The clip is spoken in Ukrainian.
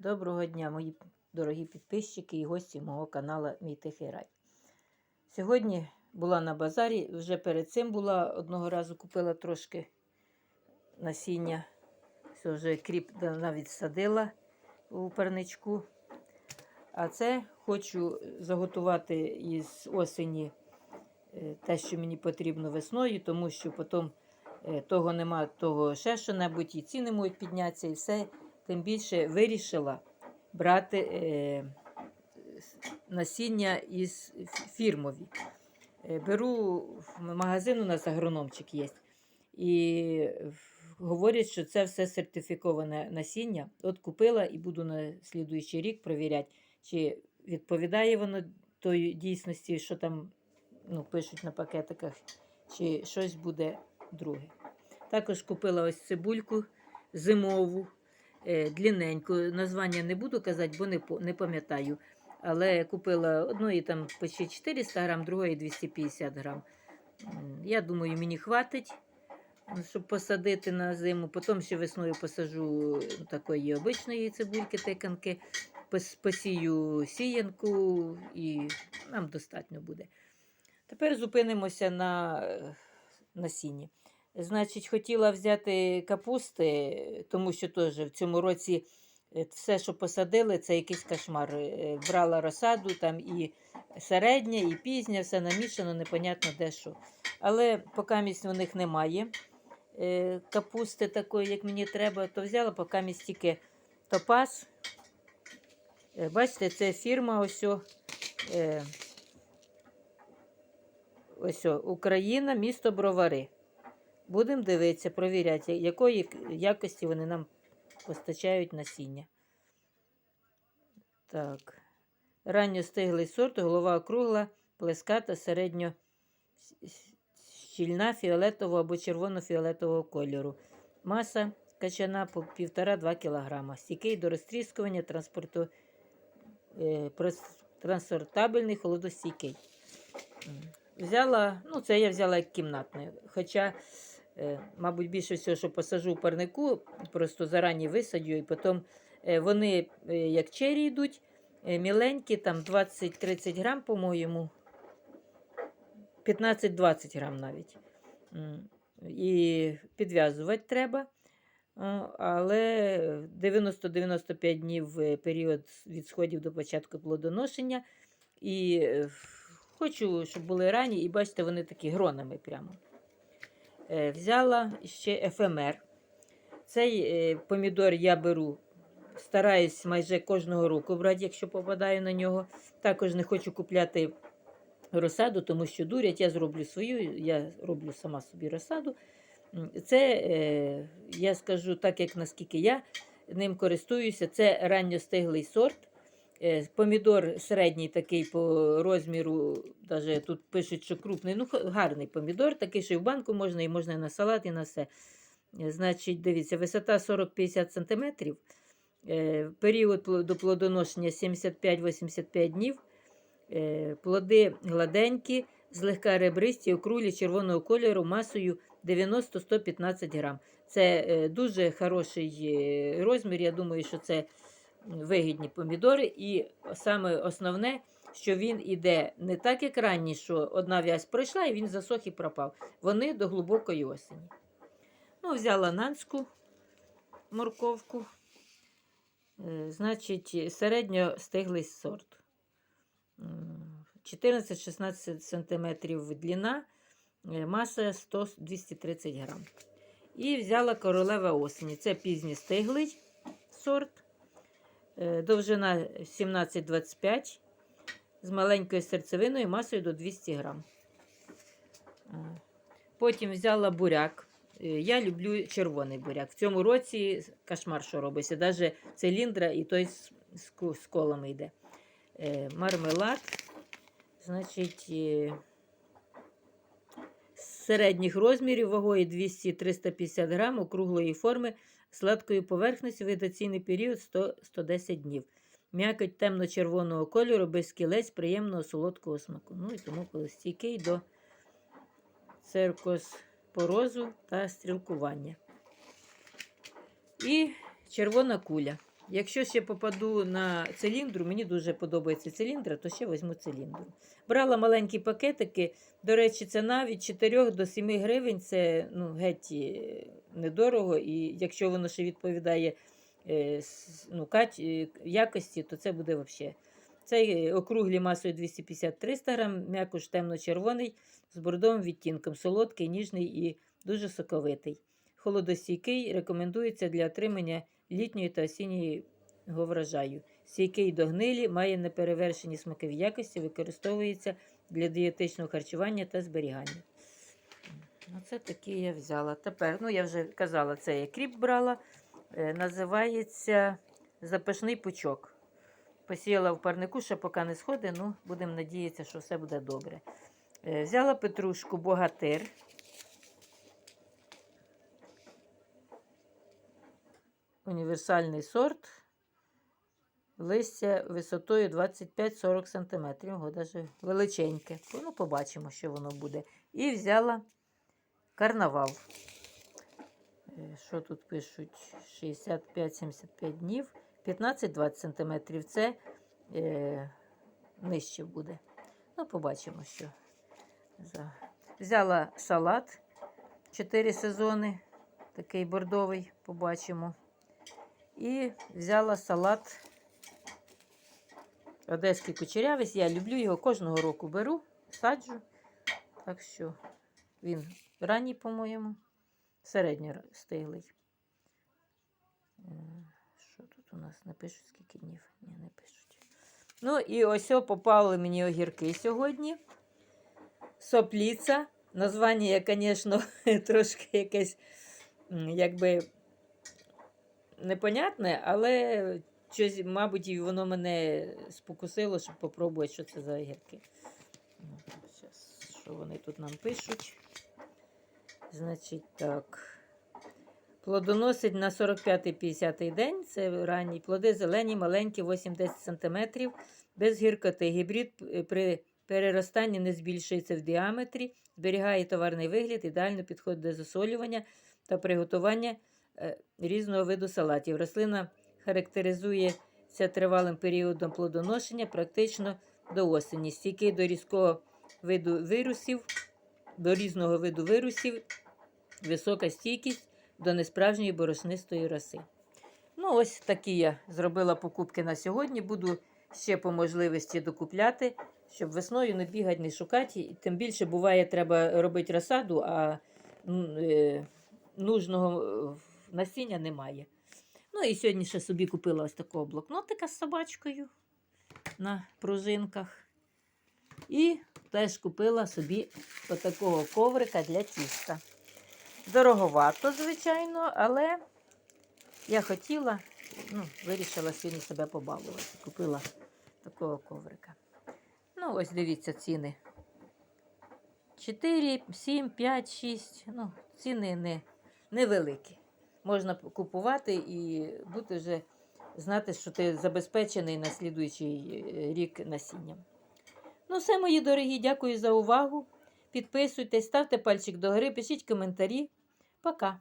Доброго дня, мої дорогі підписчики і гості мого каналу Мій Тихий Рай. Сьогодні була на базарі, вже перед цим була одного разу купила трошки насіння. Це вже кріп навіть садила у парничку. А це хочу заготувати із осені е, те, що мені потрібно весною, тому що потім е, того нема, того ще що-небудь, і ціни можуть піднятися, і все. Тим більше вирішила брати е, насіння із фірмові. Е, беру в магазин, у нас агрономчик є. І говорять, що це все сертифіковане насіння. От купила і буду на слідуючий рік перевіряти, чи відповідає воно тої дійсності, що там ну, пишуть на пакетиках, чи щось буде друге. Також купила ось цибульку зимову, длинненьку. Названня не буду казати, бо не, не пам'ятаю. Але купила одної там почти 400 грам, другої 250 грам. Я думаю, мені хватить, щоб посадити на зиму. Потім ще весною посажу такої обичної цибульки, тиканки, пос- посію сіянку і нам достатньо буде. Тепер зупинимося на е, насінні. Значить, хотіла взяти капусти, тому що теж в цьому році е, все, що посадили, це якийсь кошмар. Е, Брала розсаду, там і середня, і пізня, все намішано, непонятно де що. Але поки місць у них немає е, капусти такої, як мені треба, то взяла поки місць тільки топаз. Бачите, це фірма ось. Ось Україна, місто Бровари. Будемо дивитися, провіряти, якої якості вони нам постачають насіння. Так. Ранньостиглий сорт, голова округла, плеската, середньо щільна фіолетового або червоно-фіолетового кольору. Маса качана по 1,5-2 кг. Стійкий до розтріскування, транспорту, е, транспортабельний, холодостійкий. Взяла, ну це я взяла як кімнатне. Хоча, мабуть, більше всього, що посажу в парнику, просто зарані висадю, і потім е, вони, е, як чері йдуть, е, міленькі, там 20-30 грам, по-моєму, 15-20 грам навіть. І підв'язувати треба. Але 90-95 днів е, період від сходів до початку плодоношення. І е, хочу, щоб були ранні, і бачите, вони такі гронами прямо. Е, Взяла ще ефемер. Цей е, помідор я беру, стараюсь майже кожного року брати, якщо попадаю на нього. Також не хочу купляти розсаду, тому що дурять. Я зроблю свою, я роблю сама собі розсаду. Це, е, я скажу так, як наскільки я ним користуюся, це ранньостиглий сорт. Е, Помідор середній такий по розміру, навіть тут пишуть, що крупний, ну гарний помідор, такий, що і в банку можна, і можна і на салат, і на все. Е, Значить, дивіться, висота 40-50 см, період до плодоношення 75-85 днів. Е, Плоди гладенькі, злегка ребристі, округлі червоного кольору масою 90-115 грам. Це е, дуже хороший е, розмір. Я думаю, що це вигідні помідори. І саме основне, що він іде не так, як ранні, що одна в'язь пройшла і він засох і пропав. Вони до глибокої осені. Ну, взяла нанську морковку. Е, Значить, середньостиглий сорт. 14-16 см длина, е, маса 100-230 грам. І взяла королева осені. Це пізній стиглий сорт. Е, Довжина 17-25 з маленькою серцевиною масою до 200 грам. Е, Потім взяла буряк. Е, Я люблю червоний буряк. В цьому році кошмар, що робиться. Навіть циліндра і той з, колами йде. Мармелад. Значить, середніх розмірів, вагою 200-350 грам, округлої форми, сладкою поверхністю, вегетаційний період 100-110 днів. М'якоть темно-червоного кольору, без кілець, приємного солодкого смаку. Ну і тому стійкий до циркоспорозу та стрілкування. І червона куля. Якщо ще попаду на циліндру, мені дуже подобається циліндра, то ще візьму циліндру. Брала маленькі пакетики. До речі, ціна від 4 до 7 гривень це ну, геть е, недорого. І якщо воно ще відповідає е, ну, е, якості, то це буде взагалі. Цей е, округлі масою 250-300 грам, м'якош темно-червоний з бордовим відтінком, солодкий, ніжний і дуже соковитий. Холодостійкий рекомендується для отримання літньої та осінньої врожаю. Стійкий до гнилі, має неперевершені смакові якості, використовується для дієтичного харчування та зберігання. Оце такі я взяла. Тепер, ну я вже казала, це я кріп брала. Е, називається запашний пучок. Посіяла в парнику, ще поки не сходить, ну будемо надіятися, що все буде добре. Е, взяла петрушку богатир. Універсальний сорт. Листя висотою 25-40 см. Його навіть величеньке. Ну, побачимо, що воно буде. І взяла карнавал. Е, Що тут пишуть? 65-75 днів, 15-20 см. Це е, нижче буде. Ну, побачимо, що. Взяла салат 4 сезони, такий бордовий, побачимо. І взяла салат Одеський кучерявець. Я люблю його кожного року беру, саджу. Так що він ранній, по-моєму, середньо стиглий. Е, Що тут у нас? Не пишуть скільки днів? Ні, не пишуть. Ну і ось попали мені огірки сьогодні. Сопліца. Названня, я, звісно, трошки якесь, якби непонятне, але щось, мабуть, воно мене спокусило, щоб попробувати, що це за огірки. Ну, щас, що вони тут нам пишуть? Значить, так. Плодоносить на 45-50 день. Це ранні плоди зелені, маленькі, 8-10 см, без гіркоти. Гібрид при переростанні не збільшується в діаметрі, зберігає товарний вигляд, ідеально підходить до засолювання та приготування е, різного виду салатів. Рослина характеризується тривалим періодом плодоношення, практично до осені. Стійкий до різкого виду вирусів, до різного виду вирусів, висока стійкість до несправжньої борошнистої роси. Ну, ось такі я зробила покупки на сьогодні. Буду ще по можливості докупляти, щоб весною не бігати, не шукати. І Тим більше буває, треба робити розсаду, а е, нужного насіння немає. Ну і сьогодні ще собі купила ось такого блокнотика з собачкою на пружинках. І теж купила собі отакого коврика для тіста. Дороговато, звичайно, але я хотіла, ну, вирішила сьогодні себе побалувати. Купила такого коврика. Ну, ось дивіться ціни. 4, 7, 5, 6. Ну, ціни не, невеликі. Можна купувати і бути вже знати, що ти забезпечений на слідуючий е, рік насінням. Ну, все, мої дорогі, дякую за увагу. Підписуйтесь, ставте пальчик догори, пишіть коментарі. Пока!